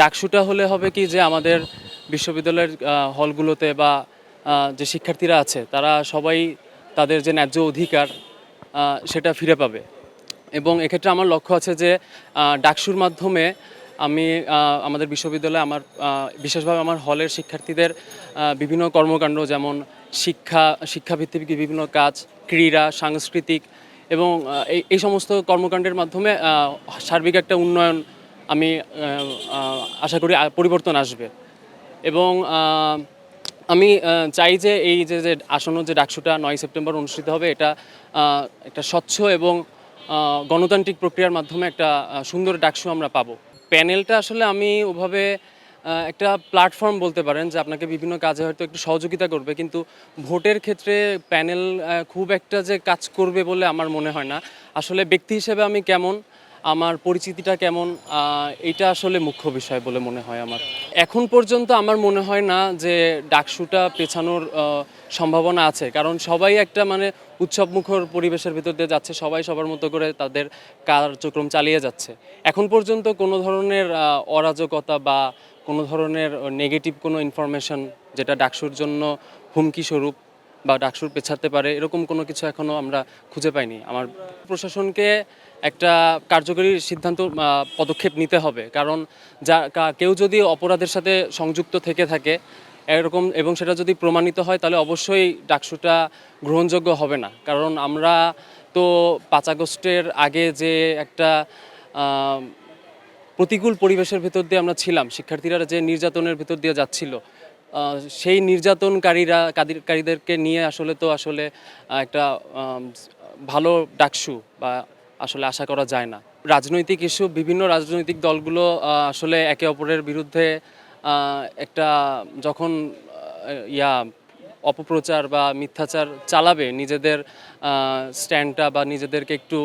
ডাকসুটা হলে হবে কি যে আমাদের বিশ্ববিদ্যালয়ের হলগুলোতে বা যে শিক্ষার্থীরা আছে, তারা সবাই তাদের যে ন্যায্য অধিকার সেটা ফিরে পাবে। এবং এক্ষেত্রে আমার লক্ষ্য আছে যে ডাকসুর মাধ্যমে আমি আমাদের বিশ্ববিদ্যালয়ে আমার বিশেষভাবে আমার হলের শিক্ষার্থীদের বিভিন্ন কর্মকাণ্ড যেমন শিক্ষা, শিক্ষাভিত্তিক বিভিন্ন কাজ, ক্রীড়া, সাংস্কৃতিক এবং এই সমস্ত কর্মকাণ্ডের মাধ্যমে সার্বিক একটা উন্নয়ন আমি আশা করি পরিবর্তন আসবে। এবং আমি চাই যে এই যে যে আসন্ন যে ডাকসুটা নয় সেপ্টেম্বর অনুষ্ঠিত হবে, এটা একটা স্বচ্ছ এবং গণতান্ত্রিক প্রক্রিয়ার মাধ্যমে একটা সুন্দর ডাকসু আমরা পাবো। প্যানেলটা আসলে আমি ওভাবে একটা প্ল্যাটফর্ম বলতে পারেন যে আপনাকে বিভিন্ন কাজে হয়তো একটু সহযোগিতা করবে, কিন্তু ভোটের ক্ষেত্রে প্যানেল খুব একটা যে কাজ করবে বলে আমার মনে হয় না। আসলে ব্যক্তি হিসেবে আমি কেমন আমার পরিচিতিটা কেমন? এটা আসলে মুখ্য বিষয় বলে মনে হয় আমার। এখন পর্যন্ত আমার মনে হয় না যে ডাকসুটা পেছানোর সম্ভাবনা আছে। কারণ সবাই একটা মানে উৎসবমুখর পরিবেশের ভিতর দিয়ে যাচ্ছে, সবাই সবার মতো করে তাদের কার্যক্রম চালিয়ে যাচ্ছে। এখন পর্যন্ত কোনো ধরনের অরাজকতা বা কোনো ধরনের নেগেটিভ কোনো ইনফরমেশন যেটা ডাকসুর জন্য হুমকি স্বরূপ বা ডাকসুর পেছাতে পারে, এরকম কোনো কিছু এখনও আমরা খুঁজে পাইনি। আমার প্রশাসনকে একটা কার্যকরী সিদ্ধান্ত পদক্ষেপ নিতে হবে। কারণ যা কেউ যদি অপরাধের সাথে সংযুক্ত থেকে থাকে, এরকম, এবং সেটা যদি প্রমাণিত হয়, তাহলে অবশ্যই ডাকসুটা গ্রহণযোগ্য হবে না। কারণ আমরা তো পাঁচ আগস্টের আগে যে একটা প্রতিকূল পরিবেশের ভেতর দিয়ে আমরা ছিলাম, শিক্ষার্থীরা যে নির্যাতনের ভেতর দিয়ে যাচ্ছিল সেই নির্যাতনকারীরা কারীদেরকে নিয়ে আসলে তো আসলে একটা ভালো ডাকসু বা আসলে আশা করা যায় না। রাজনৈতিক ইস্যু, বিভিন্ন রাজনৈতিক দলগুলো আসলে একে অপরের বিরুদ্ধে একটা যখন ইয়া, অপপ্রচার বা মিথ্যাচার চালাবে নিজেদের স্ট্যান্ডটা বা নিজেদেরকে একটু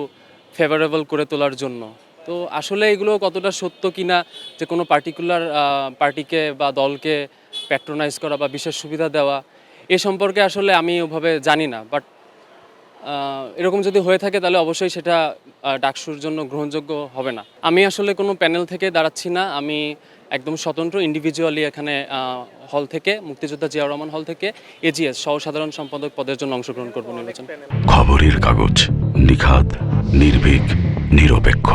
ফেভারেবল করে তোলার জন্য। তো আসলে এগুলো কতটা সত্য কিনা, যে কোনো পার্টিকুলার পার্টিকে বা দলকে প্যাট্রোনাইজ করা বা বিশেষ সুবিধা দেওয়া, এ সম্পর্কে আসলে আমি ওভাবে জানি না। বাট এরকম যদি হয়ে থাকে তাহলে অবশ্যই সেটা ডাকসুর জন্য গ্রহণযোগ্য হবে না। আমি আসলে কোনো প্যানেল থেকে দাঁড়াচ্ছি না। আমি একদম স্বতন্ত্র ইন্ডিভিজুয়ালি এখানে হল থেকে, মুক্তিযোদ্ধা জিয়াউর রহমান হল থেকে এজিএস সহ সাধারণ সম্পাদক পদের জন্য অংশগ্রহণ করব নির্বাচন। খবরের কাগজ নিখাত নির্ভীক, নিরপেক্ষ।